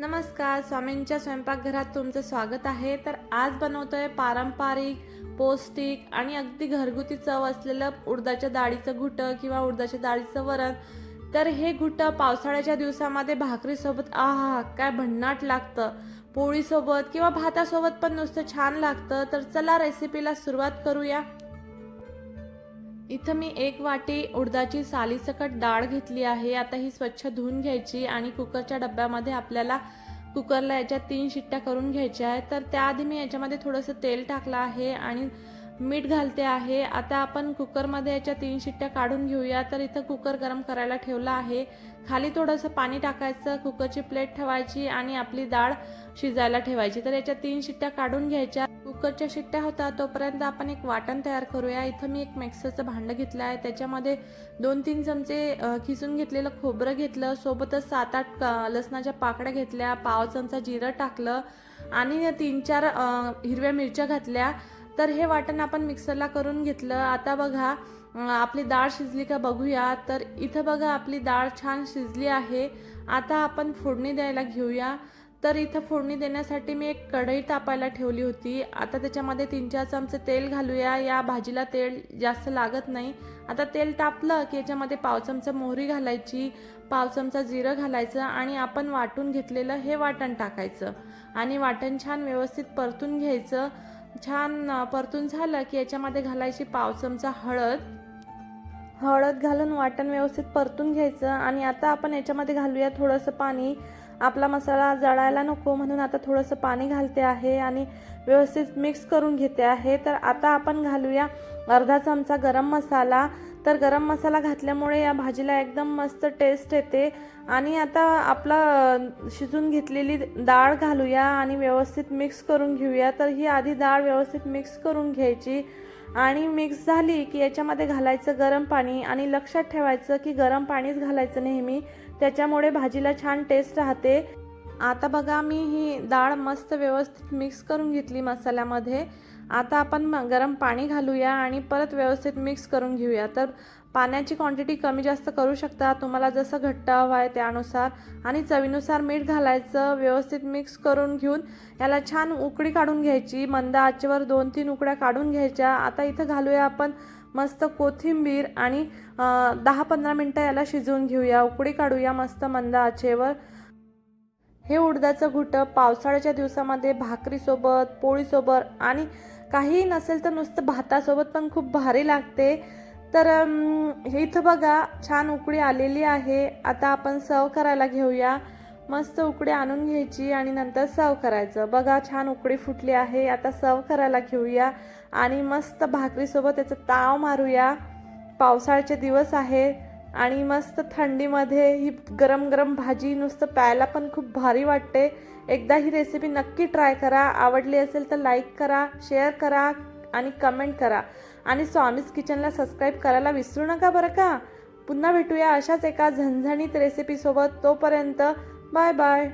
नमस्कार स्वामींच्या स्वयंपाकघरात तुमचं स्वागत आहे. तर आज बनवतोय पारंपरिक पौष्टिक आणि अगदी घरगुती चव असलेलं उडदाच्या डाळीचं घुटं किंवा उडदाच्या डाळीचं वरण. तर हे घुटं पावसाळ्याच्या दिवसामध्ये भाकरीसोबत आहा काय भन्नाट लागतं. पोळीसोबत किंवा भातासोबत पण नुसतं छान लागतं. तर चला रेसिपीला सुरुवात करूया. इथं मी एक वाटी उडदाची सालीसकट डाळ घेतली आहे. आता ही स्वच्छ धुवून घ्यायची आणि कुकरच्या डब्यामध्ये आपल्याला कुकरला याच्यात तीन शिट्ट्या करून घ्यायच्या आहेत. तर त्याआधी मी याच्यामध्ये थोडंसं तेल टाकलं आहे आणि मीठ घालते आहे. आता आपण कुकरमध्ये याच्या तीन शिट्ट्या काढून घेऊया. तर इथं कुकर गरम करायला ठेवला आहे. खाली थोडंसं पाणी टाकायचं. कुकरची प्लेट ठेवायची आणि आपली डाळ शिजायला ठेवायची. तर याच्या तीन शिट्ट्या काढून घ्यायच्या. कुकरच्या शिट्ट्या होतात तोपर्यंत आपण एक वाटण तयार करूया. इथं मी एक मिक्सरचं भांडं घेतलं आहे. त्याच्यामध्ये दोन तीन चमचे खिसून घेतलेलं खोबरं घेतलं. सोबतच सात आठ लसणाच्या पाकड्या घेतल्या. पाव चमचा जिरं टाकलं. आणि तीन चार हिरव्या मिरच्या घातल्या. तर हे वाटण आपण मिक्सरला करून घेतलं. आता बघा आपली डाळ शिजली का बघूया. तर इथं बघा आपली डाळ छान शिजली आहे. आता आपण फोडणी द्यायला घेऊया. तर इथं फोडणी देण्यासाठी मी एक कढई तापायला ठेवली होती. आता त्याच्यामध्ये तीन चार चमचे तेल घालूया. या भाजीला तेल जास्त लागत नाही. आता तेल तापलं की याच्यामध्ये पाव चमचा मोहरी घालायची पाव चमचा जिरं घालायचं आणि आपण वाटून घेतलेलं हे वाटण टाकायचं. आणि वाटण छान व्यवस्थित परतून घ्यायचं. छान परतून झालं की याच्यामध्ये घालायची पाव चमचा हळद. हळद घालून वाटण व्यवस्थित परतून घ्यायचं आणि आता आपण याच्यामध्ये घालूया थोडंसं पाणी. आपला मसाला जळायला नको म्हणून आता थोडंसं पाणी घालते आहे आणि व्यवस्थित मिक्स करून घेते आहे. तर आता आपण घालूया अर्धा चमचा गरम मसाला. तर गरम मसाला घातल्यामुळे या भाजीला एकदम मस्त टेस्ट येते. आणि आता आपला शिजून घेतलेली डाळ घालूया आणि व्यवस्थित मिक्स करून घेऊया. तर ही आधी डाळ व्यवस्थित मिक्स करून घ्यायची. आणि मिक्स झाली की याच्यामध्ये घालायचं गरम पाणी आणि लक्षात ठेवायचं की गरम पाणीच घालायचं नेहमी. त्याच्यामुळे भाजीला छान टेस्ट राहते. आता बघा मी ही डाळ मस्त व्यवस्थित मिक्स करून घेतली मसाल्यामध्ये. आता आपण म- गरम पाणी घालूया आणि परत व्यवस्थित मिक्स करून घेऊया. तर पाण्याची क्वांटिटी कमी जास्त करू शकता. तुम्हाला जसं घट्ट हवं आहे त्यानुसार. आणि चवीनुसार मीठ घालायचं व्यवस्थित मिक्स करून घेऊन. याला छान उकळी काढून घ्यायची. मंद आचेवर दोन तीन उकड्या काढून घ्यायच्या. आता इथं घालूया आपण मस्त कोथिंबीर आणि दहा पंधरा मिनटं याला शिजवून घेऊया. उकळी काढूया मस्त मंद आचेवर. हे उडदाचं घुटं पावसाळ्याच्या दिवसामध्ये भाकरीसोबत पोळीसोबत आणि काहीही नसेल तर नुसतं भातासोबत पण खूप भारी लागते. तर हे इथं बघा छान उकळी आलेली आहे. आता आपण सर्व करायला घेऊया. मस्त उकडी आणून घ्यायची आणि नंतर सर्व करायचं. बघा छान उकडी फुटली आहे. आता सर्व करायला घेऊया आणि मस्त भाकरीसोबत त्याचं ताव मारूया. पावसाळ्याचे दिवस आहे. आणि मस्त थंडीमध्ये ही गरम गरम भाजी नुसतं प्यायला पण खूप भारी वाटते. एकदा ही रेसिपी नक्की ट्राय करा. आवडली असेल तर लाईक करा शेअर करा आणि कमेंट करा. आणि स्वामीज किचनला सबस्क्राईब करायला विसरू नका बरं का? पुन्हा भेटूया अशाच एका झणझणीत रेसिपीसोबत तोपर्यंत बाय बाय